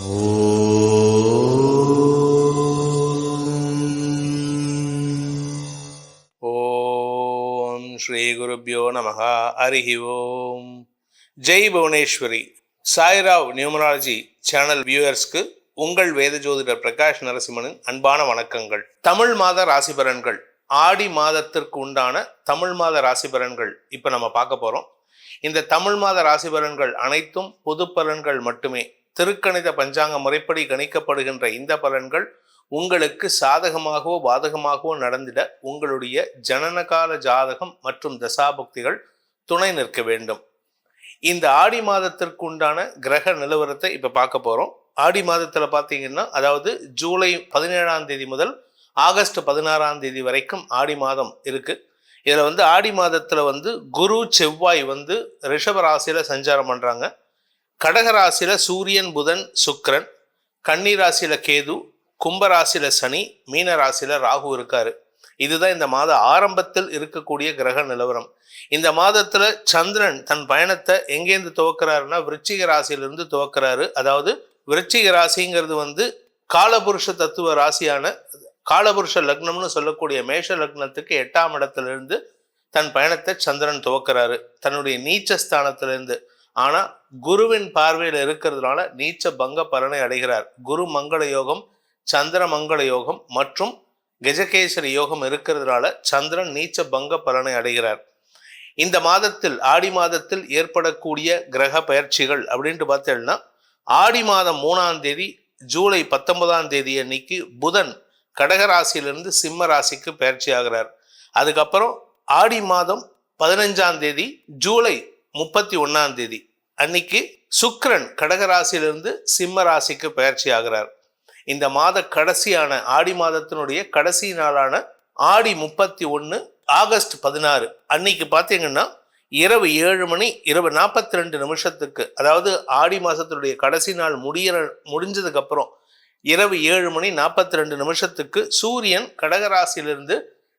ஓம் ஸ்ரீ குருப்பியோ நமகா அரிஹி ஓம். ஜெய் புவனேஸ்வரி. சாய்ராவ் நியூமராலஜி சேனல் வியூவர்ஸ்க்கு உங்கள் வேத ஜோதிடர் பிரகாஷ் நரசிம்மனின் அன்பான வணக்கங்கள். தமிழ் மாத ராசி பலன்கள். ஆடி மாதத்திற்கு உண்டான தமிழ் மாத ராசி பலன்கள் இப்போ நம்ம பார்க்க போகிறோம் இந்த தமிழ் மாத ராசி பலன்கள் அனைத்தும் பொது பலன்கள் மட்டுமே. திருக்கணித பஞ்சாங்க முறைப்படி கணிக்கப்படுகின்ற இந்த பலன்கள் உங்களுக்கு சாதகமாகவோ பாதகமாகவோ நடந்திட உங்களுடைய ஜனனகால ஜாதகம் மற்றும் தசாபக்திகள் துணை நிற்க வேண்டும். இந்த ஆடி மாதத்திற்கு உண்டான கிரக நிலவரத்தை இப்போ பார்க்க போகிறோம் ஆடி மாதத்தில் பார்த்தீங்கன்னா அதாவது ஜூலை பதினேழாம் தேதி முதல் ஆகஸ்ட் பதினாறாம் தேதி வரைக்கும் ஆடி மாதம் இருக்குது இதில் வந்து ஆடி மாதத்தில் வந்து குரு செவ்வாய் வந்து ரிஷப ராசியில் சஞ்சாரம் பண்ணுறாங்க கடகராசியில் சூரியன் புதன் சுக்ரன் கண்ணீராசியில கேது கும்பராசியில் சனி மீனராசியில ராகு இருக்காரு. இதுதான் இந்த மாத ஆரம்பத்தில் இருக்கக்கூடிய கிரக நிலவரம். இந்த மாதத்துல சந்திரன் தன் பயணத்தை எங்கேருந்து துவக்கிறாருன்னா விருச்சிக ராசியிலிருந்து துவக்கிறாரு. அதாவது விருச்சிக ராசிங்கிறது வந்து காலபுருஷ தத்துவ ராசியான காலபுருஷ லக்னம்னு சொல்லக்கூடிய மேஷ லக்னத்துக்கு எட்டாம் இடத்திலிருந்து தன் பயணத்தை சந்திரன் துவக்கிறாரு. தன்னுடைய நீச்ச ஸ்தானத்திலிருந்து ஆனா குருவின் பார்வையில் இருக்கிறதுனால நீச்ச பங்க பலனை அடைகிறார். குரு மங்கள யோகம் சந்திர மங்கள யோகம் மற்றும் கஜகேசரி யோகம் இருக்கிறதுனால சந்திரன் நீச்ச பங்க பலனை அடைகிறார். இந்த மாதத்தில் ஆடி மாதத்தில் ஏற்படக்கூடிய கிரக பயிற்சிகள் அப்படின்ட்டு பார்த்தேன்னா ஆடி மாதம் மூணாம் தேதி ஜூலை பத்தொன்பதாம் தேதி அன்னைக்கு புதன் கடகராசியிலிருந்து சிம்ம ராசிக்கு பயிற்சி ஆகிறார். அதுக்கப்புறம் ஆடி மாதம் பதினஞ்சாம் தேதி ஜூலை முப்பத்தி ஒன்னாம் தேதி. அன்னைக்கு சுக்ரன் கடகராசியிலிருந்து சிம்ம ராசிக்கு பயிற்சி ஆகிறார். இந்த மாத கடைசியான ஆடி மாதத்தினுடைய கடைசி நாளான ஆடி முப்பத்தி ஒன்று ஆகஸ்ட் பதினாறு. அன்னைக்கு பார்த்தீங்கன்னா இரவு ஏழு மணி இரவு நாற்பத்தி ரெண்டு நிமிஷத்துக்கு அதாவது ஆடி மாதத்தினுடைய கடைசி நாள் முடியிற முடிஞ்சதுக்கப்புறம் இரவு ஏழு மணி நாற்பத்தி ரெண்டு நிமிஷத்துக்கு சூரியன் கடகராசியிலிருந்து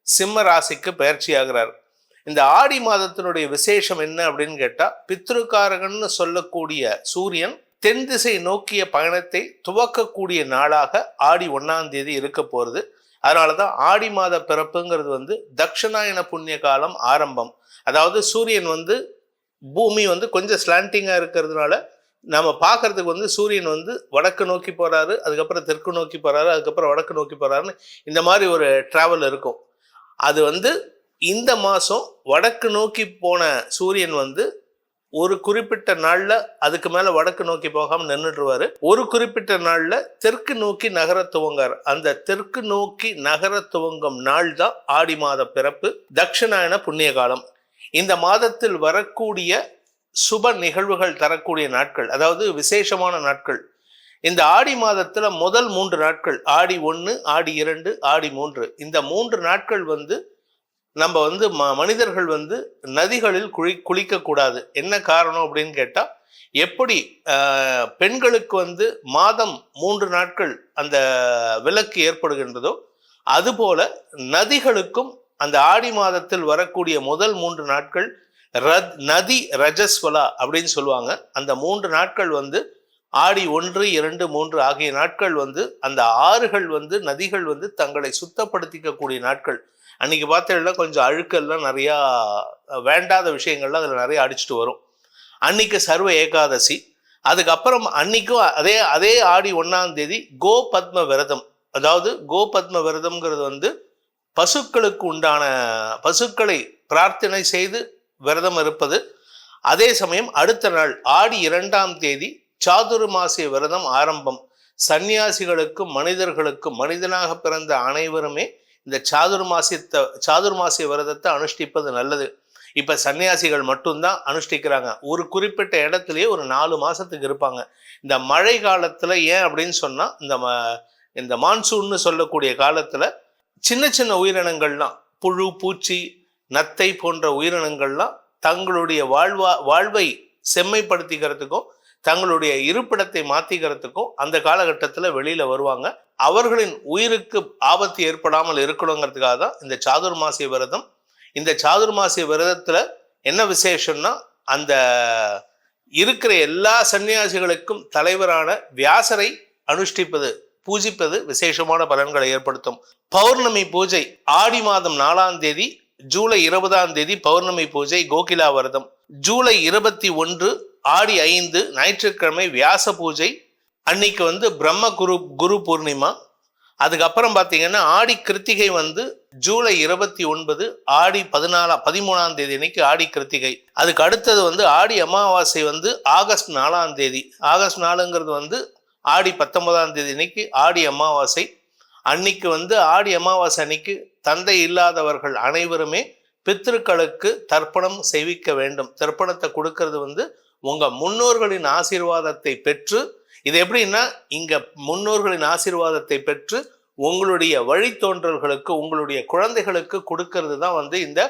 சிம்ம ராசிக்கு பயிற்சி ஆகிறார். இந்த ஆடி மாதத்தினுடைய விசேஷம் என்ன அப்படின்னு கேட்டால் பித்ருக்காரகன்னு சொல்லக்கூடிய சூரியன் தென் திசை நோக்கிய பயணத்தை துவக்கக்கூடிய நாளாக ஆடி ஒன்றாம் தேதி இருக்க போகிறது அதனால தான் ஆடி மாத பிறப்புங்கிறது வந்து தட்சிணாயன புண்ணிய காலம் ஆரம்பம். அதாவது சூரியன் வந்து பூமி வந்து கொஞ்சம் ஸ்லாண்டிங்காக இருக்கிறதுனால நம்ம பார்க்கறதுக்கு வந்து சூரியன் வந்து வடக்கு நோக்கி போகிறாரு அதுக்கப்புறம் தெற்கு நோக்கி போகிறாரு அதுக்கப்புறம் வடக்கு நோக்கி போகிறாருன்னு இந்த மாதிரி ஒரு ட்ராவல் இருக்கும். அது வந்து இந்த மாதம் வடக்கு நோக்கி போன சூரியன் வந்து ஒரு குறிப்பிட்ட நாளில் அதுக்கு மேலே வடக்கு நோக்கி போகாமல் நின்றுடுவாரு ஒரு குறிப்பிட்ட நாளில் தெற்கு நோக்கி நகர துவங்கார். அந்த தெற்கு நோக்கி நகர துவங்கும் நாள் தான் ஆடி மாத பிறப்பு தட்சிணாயன புண்ணிய காலம். இந்த மாதத்தில் வரக்கூடிய சுப நிகழ்வுகள் தரக்கூடிய நாட்கள் அதாவது விசேஷமான நாட்கள். இந்த ஆடி மாதத்தில் முதல் மூன்று நாட்கள் ஆடி ஒன்று ஆடி இரண்டு ஆடி மூன்று. இந்த மூன்று நாட்கள் வந்து நம்ம வந்து ம மனிதர்கள் வந்து நதிகளில் குளி குளிக்கக்கூடாது. என்ன காரணம் அப்படின்னு கேட்டால் எப்படி பெண்களுக்கு வந்து மாதம் மூன்று நாட்கள் அந்த விலக்கு ஏற்படுகின்றதோ அதுபோல நதிகளுக்கும் அந்த ஆடி மாதத்தில் வரக்கூடிய முதல் மூன்று நாட்கள் ரத் நதி ரஜஸ்வலா அப்படின்னு சொல்லுவாங்க. அந்த மூன்று நாட்கள் வந்து ஆடி ஒன்று இரண்டு மூன்று ஆகிய நாட்கள் வந்து அந்த ஆறுகள் வந்து நதிகள் வந்து தங்களை சுத்தப்படுத்திக்கக்கூடிய நாட்கள். அன்னைக்கு பார்த்தீங்கன்னா கொஞ்சம் அழுக்கெல்லாம் நிறையா வேண்டாத விஷயங்கள்லாம் அதில் நிறைய அடிச்சுட்டு வரும். அன்னைக்கு சர்வ ஏகாதசி. அதுக்கப்புறம் அன்னைக்கும் அதே அதே ஆடி ஒன்றாம் தேதி கோ பத்ம விரதம். அதாவது கோ பத்ம விரதம்ங்கிறது வந்து பசுக்களுக்கு உண்டான பசுக்களை பிரார்த்தனை செய்து விரதம் இருப்பது. அதே சமயம் அடுத்த நாள் ஆடி இரண்டாம் தேதி சாதுர்மாசிய விரதம் ஆரம்பம். சன்னியாசிகளுக்கும் மனிதர்களுக்கும் மனிதனாக பிறந்த அனைவருமே இந்த சாதுர்மாசியத்தை சாதுர்மாசிய விரதத்தை அனுஷ்டிப்பது நல்லது. இப்போ சன்னியாசிகள் மட்டும்தான் அனுஷ்டிக்கிறாங்க. ஒரு குறிப்பிட்ட இடத்துலயே ஒரு நாலு மாதத்துக்கு இருப்பாங்க. இந்த மழை காலத்தில் ஏன் அப்படின்னு சொன்னால் இந்த இந்த மான்சூன்னு சொல்லக்கூடிய காலத்தில் சின்ன சின்ன உயிரினங்கள்லாம் புழு பூச்சி நத்தை போன்ற உயிரினங்கள்லாம் தங்களுடைய வாழ்வா வாழ்வை செம்மைப்படுத்திக்கிறதுக்கும் தங்களுடைய இருப்பிடத்தை மாத்திக்கிறதுக்கும் அந்த காலகட்டத்தில் வெளியில வருவாங்க. அவர்களின் உயிருக்கு ஆபத்து ஏற்படாமல் இருக்கணுங்கிறதுக்காக தான் இந்த சாதுர்மாசிய விரதம். இந்த சாதுர்மாசிய விரதத்தில் என்ன விசேஷம்னா அந்த இருக்கிற எல்லா சன்னியாசிகளுக்கும் தலைவரான வியாசரை அனுஷ்டிப்பது பூஜிப்பது விசேஷமான பலன்களை ஏற்படுத்தும். பௌர்ணமி பூஜை ஆடி மாதம் நாலாம் தேதி ஜூலை இருபதாம் தேதி பௌர்ணமி பூஜை கோகிலா விரதம். ஜூலை இருபத்தி ஒன்று ஆடி ஐந்து ஞாயிற்றுக்கிழமை வியாச பூஜை அன்னைக்கு வந்து பிரம்ம குரு குரு பூர்ணிமா. அதுக்கப்புறம் பார்த்தீங்கன்னா ஆடி கிருத்திகை வந்து ஜூலை இருபத்தி ஒன்பது ஆடி பதினாலாம் பதிமூணாம் தேதி அன்னைக்கு ஆடி கிருத்திகை. அதுக்கு அடுத்தது வந்து ஆடி அமாவாசை வந்து ஆகஸ்ட் நாலாம் தேதி. ஆகஸ்ட் நாலுங்கிறது வந்து ஆடி பத்தொன்பதாம் தேதி அன்னைக்கு ஆடி அமாவாசை. அன்னைக்கு வந்து ஆடி அமாவாசை அன்னைக்கு தந்தை இல்லாதவர்கள் அனைவருமே பித்திருக்களுக்கு தர்ப்பணம் செய்விக்க வேண்டும். தர்ப்பணத்தை கொடுக்கறது வந்து உங்கள் முன்னோர்களின் ஆசீர்வாதத்தை பெற்று இது எப்படின்னா இங்கே முன்னோர்களின் ஆசீர்வாதத்தை பெற்று உங்களுடைய வழித்தோன்றல்களுக்கு உங்களுடைய குழந்தைகளுக்கு கொடுக்கறது தான் வந்து இந்த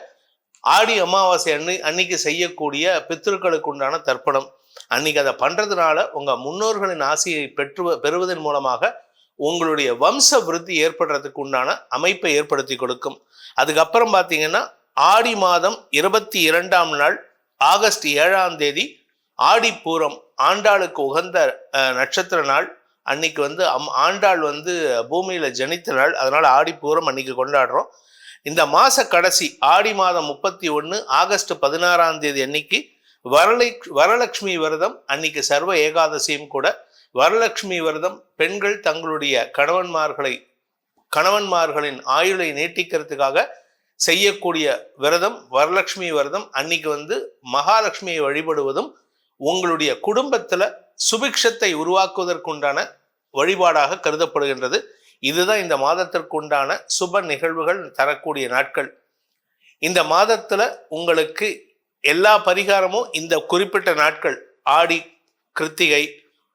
ஆடி அமாவாசை அன்னி அன்னைக்கு செய்யக்கூடிய பித்திருக்களுக்கு உண்டான தர்ப்பணம். அன்னைக்கு அதை பண்ணுறதுனால உங்கள் முன்னோர்களின் ஆசையை பெற்று பெறுவதன் மூலமாக உங்களுடைய வம்ச விருத்தி ஏற்படுறதுக்கு உண்டான அமைப்பை ஏற்படுத்தி கொடுக்கும். அதுக்கப்புறம் பார்த்தீங்கன்னா ஆடி மாதம் இருபத்தி இரண்டாம் நாள் ஆகஸ்ட் ஏழாம் தேதி ஆடிப்பூரம் ஆண்டாளுக்கு உகந்த நட்சத்திர நாள். அன்னைக்கு வந்து அம் ஆண்டாள் வந்து பூமியில் ஜனித்த நாள். அதனால் ஆடிப்பூரம் அன்னைக்கு கொண்டாடுறோம். இந்த மாத கடைசி ஆடி மாதம் முப்பத்தி ஒன்று ஆகஸ்ட் பதினாறாம் தேதி அன்னைக்கு வரலக் வரலட்சுமி விரதம் அன்னைக்கு சர்வ ஏகாதசியும் கூட. வரலட்சுமி விரதம் பெண்கள் தங்களுடைய கணவன்மார்களை கணவன்மார்களின் ஆயுளை நீட்டிக்கிறதுக்காக செய்யக்கூடிய விரதம் வரலட்சுமி விரதம் அன்னைக்கு வந்து மகாலட்சுமியை வழிபடுவதும் உங்களுடைய குடும்பத்தில் சுபிக்ஷத்தை உருவாக்குவதற்குண்டான வழிபாடாக கருதப்படுகின்றது. இதுதான் இந்த மாதத்திற்குண்டான சுப நிகழ்வுகள் தரக்கூடிய நாட்கள். இந்த மாதத்தில் உங்களுக்கு எல்லா பரிகாரமும் இந்த குறிப்பிட்ட நாட்கள். ஆடி கிருத்திகை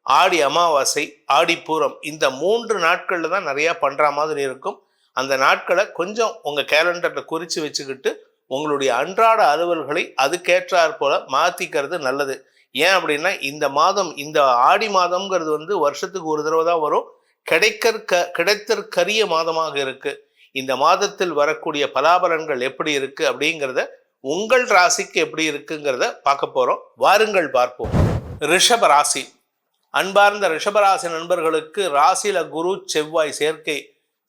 ஆடி அமாவாசை ஆடி பூரம் இந்த மூன்று நாட்களில் தான் நிறையா பண்ணுற மாதிரி இருக்கும். அந்த நாட்களை கொஞ்சம் உங்கள் கேலண்டரில் குறித்து வச்சுக்கிட்டு உங்களுடைய அன்றாட அலுவல்களை அதுக்கேற்றாற் போல மாத்திக்கிறது நல்லது. ஏன் அப்படின்னா இந்த மாதம் இந்த ஆடி மாதம்ங்கிறது வந்து வருஷத்துக்கு ஒரு தடவை தான் வரும். கிடைக்கற்க கிடைத்தற்கரிய மாதமாக இருக்கு. இந்த மாதத்தில் வரக்கூடிய பலாபலன்கள் எப்படி இருக்கு அப்படிங்கிறத உங்கள் ராசிக்கு எப்படி இருக்குங்கிறத பார்க்க போறோம். வாருங்கள் பார்ப்போம். ரிஷப ராசி. அன்பார்ந்த ரிஷபராசி நண்பர்களுக்கு ராசியில குரு செவ்வாய் சேர்க்கை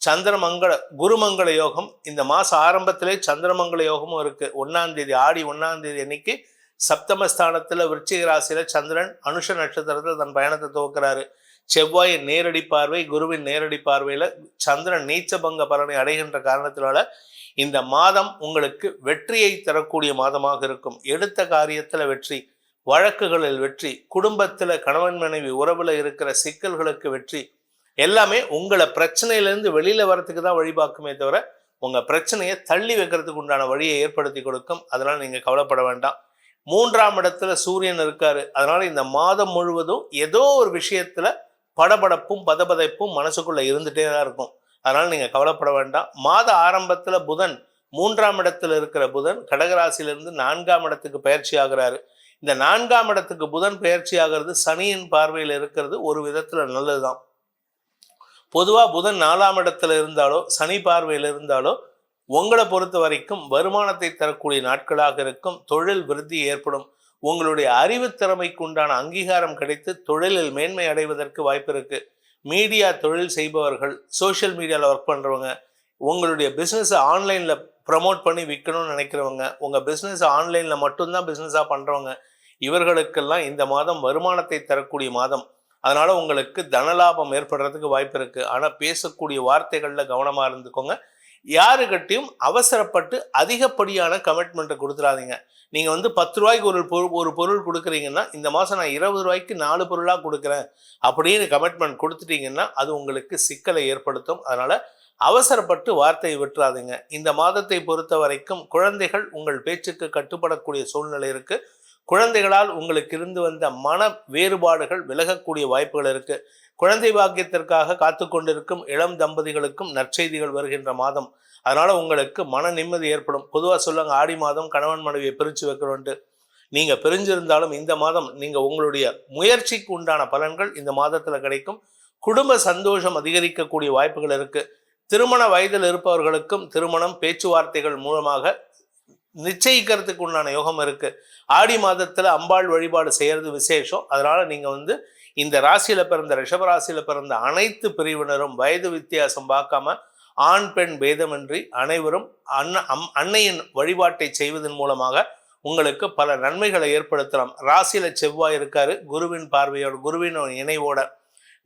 சந்திரமங்கள குருமங்கள யோகம் இந்த மாச ஆரம்பத்திலே சந்திரமங்கள யோகமும் இருக்கு. ஒன்னாம் தேதி ஆடி ஒன்னாம் தேதி அன்னைக்கு சப்தமஸ்தானத்தில் விருச்சிக ராசியில் சந்திரன் அனுஷ நட்சத்திரத்தில் தன் பயணத்தை துவக்கிறாரு. செவ்வாயின் நேரடி பார்வை குருவின் நேரடி பார்வையில் சந்திரன் நீச்சபங்க பலனை அடைகின்ற காரணத்தினால இந்த மாதம் உங்களுக்கு வெற்றியை தரக்கூடிய மாதமாக இருக்கும். எடுத்த காரியத்தில் வெற்றி வழக்குகளில் வெற்றி குடும்பத்தில் கணவன் மனைவி உறவில் இருக்கிற சிக்கல்களுக்கு வெற்றி எல்லாமே உங்களை பிரச்சனையிலேருந்து வெளியில் வரத்துக்கு தான் வழிபாக்குமே தவிர உங்கள் பிரச்சனையை தள்ளி வைக்கிறதுக்கு உண்டான வழியை ஏற்படுத்தி கொடுக்கும். அதனால் நீங்கள் கவலைப்பட வேண்டாம். மூன்றாம் இடத்துல சூரியன் இருக்காரு. அதனால இந்த மாதம் முழுவதும் ஏதோ ஒரு விஷயத்துல படபடப்பும் பதபதைப்பும் மனசுக்குள்ள இருந்துட்டே தான் இருக்கும். அதனால நீங்க கவலைப்பட வேண்டாம். மாத ஆரம்பத்துல புதன் மூன்றாம் இடத்துல இருக்கிற புதன் கடகராசியிலிருந்து நான்காம் இடத்துக்கு பயிற்சி ஆகுறாரு. இந்த நான்காம் இடத்துக்கு புதன் பயிற்சி ஆகிறது சனியின் பார்வையில் இருக்கிறது ஒரு விதத்துல நல்லதுதான். பொதுவா புதன் நாலாம் இடத்துல இருந்தாலோ சனி பார்வையில் இருந்தாலோ உங்களை பொறுத்த வரைக்கும் வருமானத்தை தரக்கூடிய நாட்களாக இருக்கும். தொழில் விருத்தி ஏற்படும். உங்களுடைய அறிவு திறமைக்கு உண்டான அங்கீகாரம் கிடைத்து தொழிலில் மேன்மை அடைவதற்கு வாய்ப்பு இருக்கு. மீடியா தொழில் செய்பவர்கள் சோஷியல் மீடியாவில் ஒர்க் பண்ணுறவங்க உங்களுடைய பிஸ்னஸை ஆன்லைனில் ப்ரமோட் பண்ணி விற்கணும்னு நினைக்கிறவங்க உங்கள் பிஸ்னஸ் ஆன்லைனில் மட்டும்தான் பிஸ்னஸாக பண்ணுறவங்க இவர்களுக்கெல்லாம் இந்த மாதம் வருமானத்தை தரக்கூடிய மாதம். அதனால் உங்களுக்கு தனலாபம் ஏற்படுறதுக்கு வாய்ப்பு இருக்குது ஆனால் பேசக்கூடிய வார்த்தைகளில் கவனமாக இருந்துக்கோங்க. யாருக்கிட்டையும் அவசரப்பட்டு அதிகப்படியான கமிட்மெண்ட்டை கொடுத்துடாதீங்க நீங்கள் வந்து பத்து ரூபாய்க்கு ஒரு பொருள் ஒரு பொருள் கொடுக்குறீங்கன்னா இந்த மாதம் நான் இருபது ரூபாய்க்கு நாலு பொருளாக கொடுக்குறேன் அப்படின்னு கமிட்மெண்ட் கொடுத்துட்டீங்கன்னா அது உங்களுக்கு சிக்கலை ஏற்படுத்தும். அதனால் அவசரப்பட்டு வார்த்தையை விட்டுறாதீங்க. இந்த மாதத்தை பொறுத்த வரைக்கும் குழந்தைகள் உங்கள் பேச்சுக்கு கட்டுப்படக்கூடிய சூழ்நிலை இருக்குது குழந்தைகளால் உங்களுக்கு இருந்து வந்த மன வேறுபாடுகள் விலகக்கூடிய வாய்ப்புகள் இருக்கு. குழந்தை பாக்கியத்திற்காக காத்து கொண்டிருக்கும் இளம் தம்பதிகளுக்கும் நற்செய்திகள் வருகின்ற மாதம். அதனால உங்களுக்கு மன நிம்மதி ஏற்படும். பொதுவாக சொல்லுங்க ஆடி மாதம் கணவன் மனைவியை பிரித்து வைக்கணும்ட்டு நீங்க பிரிஞ்சிருந்தாலும் இந்த மாதம் நீங்க உங்களுடைய முயற்சிக்கு உண்டான பலன்கள் இந்த மாதத்துல கிடைக்கும். குடும்ப சந்தோஷம் அதிகரிக்கக்கூடிய வாய்ப்புகள் இருக்கு. திருமண வயதில் இருப்பவர்களுக்கும் திருமணம் பேச்சுவார்த்தைகள் மூலமாக நிச்சயிக்கிறதுக்கு உண்டான யோகம் இருக்கு. ஆடி மாதத்துல அம்பாள் வழிபாடு செய்யறது விசேஷம். அதனால நீங்க வந்து இந்த ராசியில பிறந்த ரிஷப ராசியில பிறந்த அனைத்து பிரிவினரும் வயது வித்தியாசம் பார்க்காம ஆண் பெண் பேதமின்றி அனைவரும் அன்ன அம் அன்னையின் வழிபாட்டை செய்வதன் மூலமாக உங்களுக்கு பல நன்மைகளை ஏற்படுத்தலாம். ராசியில செவ்வாய் இருக்காரு. குருவின் பார்வையோட குருவின் இணைவோட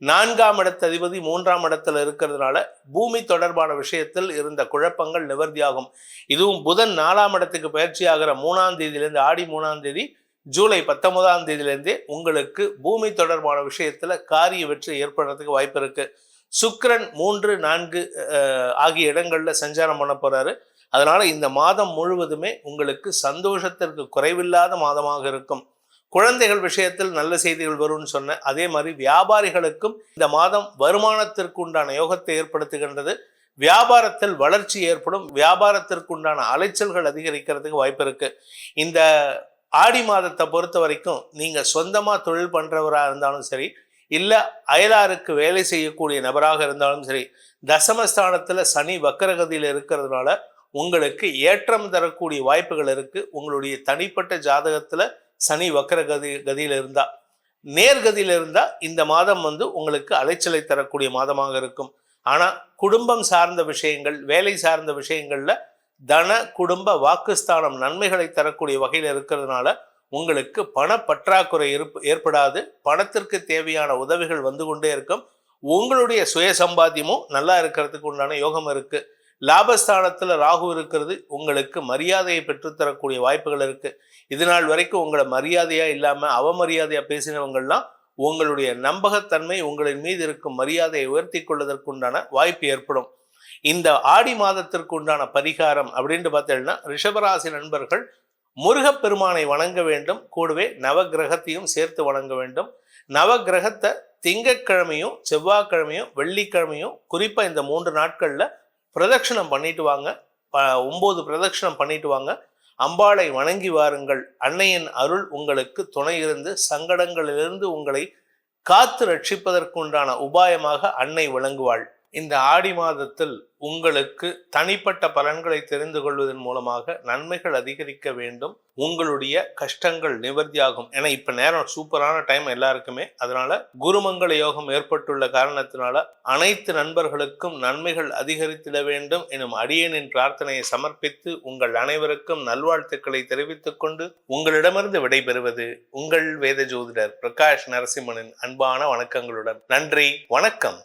நான்காம் இடத்த அதிபதி மூன்றாம் இடத்துல இருக்கிறதுனால பூமி தொடர்பான விஷயத்தில் இருந்த குழப்பங்கள் நிவர்த்தியாகும். இதுவும் புதன் நாலாம் இடத்துக்கு பயிற்சி ஆகிற மூணாம் தேதியிலேருந்து ஆடி மூணாம் தேதி ஜூலை பத்தொன்பதாம் தேதியிலேருந்தே உங்களுக்கு பூமி தொடர்பான விஷயத்தில் காரிய வெற்றி ஏற்படுறதுக்கு வாய்ப்பு இருக்கு. சுக்கரன் மூன்று நான்கு ஆகிய இடங்களில் சஞ்சாரம் பண்ண போறாரு. அதனால இந்த மாதம் முழுவதுமே உங்களுக்கு சந்தோஷத்திற்கு குறைவில்லாத மாதமாக இருக்கும். குழந்தைகள் விஷயத்தில் நல்ல செய்திகள் வரும்னு சொன்னேன் அதே மாதிரி வியாபாரிகளுக்கும் இந்த மாதம் வருமானத்திற்கு உண்டான யோகத்தை ஏற்படுத்துகின்றது. வியாபாரத்தில் வளர்ச்சி ஏற்படும். வியாபாரத்திற்கு உண்டான அலைச்சல்கள் அதிகரிக்கிறதுக்கு வாய்ப்பு இருக்கு. இந்த ஆடி மாதத்தை பொறுத்த வரைக்கும் நீங்க சொந்தமா தொழில் பண்ணுறவராக இருந்தாலும் சரி இல்ல அயலாருக்கு வேலை செய்யக்கூடிய நபராக இருந்தாலும் சரி தசமஸ்தானத்துல சனி வக்கரகதியில் இருக்கிறதுனால உங்களுக்கு ஏற்றம் தரக்கூடிய வாய்ப்புகள் இருக்கு. உங்களுடைய தனிப்பட்ட ஜாதகத்துல சனி வக்கர கதி கதியில் இருந்தால் நேர்கதியில் இருந்தால் இந்த மாதம் வந்து உங்களுக்கு அலைச்சலை தரக்கூடிய மாதமாக இருக்கும். ஆனால் குடும்பம் சார்ந்த விஷயங்கள் வேலை சார்ந்த விஷயங்களில் தன குடும்ப வாக்குஸ்தானம் நன்மைகளை தரக்கூடிய வகையில் இருக்கிறதுனால உங்களுக்கு பண பற்றாக்குறை இருப்பு ஏற்படாது. பணத்திற்கு தேவையான உதவிகள் வந்து கொண்டே இருக்கும். உங்களுடைய சுய சம்பாத்தியமும் நல்லா இருக்கிறதுக்கு உண்டான யோகம் இருக்குது லாபஸ்தானத்தில் ராகு இருக்கிறது உங்களுக்கு மரியாதையை பெற்றுத்தரக்கூடிய வாய்ப்புகள் இருக்குது இது நாள் வரைக்கும் உங்களை மரியாதையாக இல்லாமல் அவமரியாதையாக பேசினவங்கள்லாம் உங்களுடைய நம்பகத்தன்மை உங்களின் மீது இருக்கும் மரியாதையை உயர்த்தி கொள்வதற்குண்டான வாய்ப்பு ஏற்படும். இந்த ஆடி மாதத்திற்கு உண்டான பரிகாரம் அப்படின்ட்டு பார்த்தீங்கன்னா ரிஷபராசி நண்பர்கள் முருகப்பெருமானை வணங்க வேண்டும். கூடவே நவக்கிரகத்தையும் சேர்த்து வணங்க வேண்டும். நவக்கிரகத்தை திங்கட்கிழமையும் செவ்வாய்க்கிழமையும் வெள்ளிக்கிழமையும் குறிப்பாக இந்த மூன்று நாட்களில் பிரதட்சிணம் பண்ணிட்டு வாங்க. ப- பிரதட்சிணம் பிரதட்சணம் பண்ணிட்டு வாங்க. அம்பாளை வணங்கி வாருங்கள். அன்னையின் அருள் உங்களுக்கு துணை இருந்து சங்கடங்களிலிருந்து உங்களை காத்து ரட்சிப்பதற்குண்டான உபாயமாக அன்னை விளங்குவாள். இந்த ஆடி மாதத்தில் உங்களுக்கு தனிப்பட்ட பலன்களை தெரிந்து கொள்வதன் மூலமாக நன்மைகள் அதிகரிக்க வேண்டும். உங்களுடைய கஷ்டங்கள் நிவர்த்தியாகும். ஏன்னா இப்ப நேரம் சூப்பரான டைம் எல்லாருக்குமே. அதனால குருமங்கள யோகம் ஏற்பட்டுள்ள காரணத்தினால அனைத்து நண்பர்களுக்கும் நன்மைகள் அதிகரித்திட வேண்டும். எனும் அடியனின் பிரார்த்தனையை சமர்ப்பித்து உங்கள் அனைவருக்கும் நல்வாழ்த்துக்களை தெரிவித்துக் கொண்டு உங்களிடமிருந்து விடைபெறுவது உங்கள் வேத ஜோதிடர் பிரகாஷ் நரசிம்மனின் அன்பான வணக்கங்களுடன். நன்றி வணக்கம்.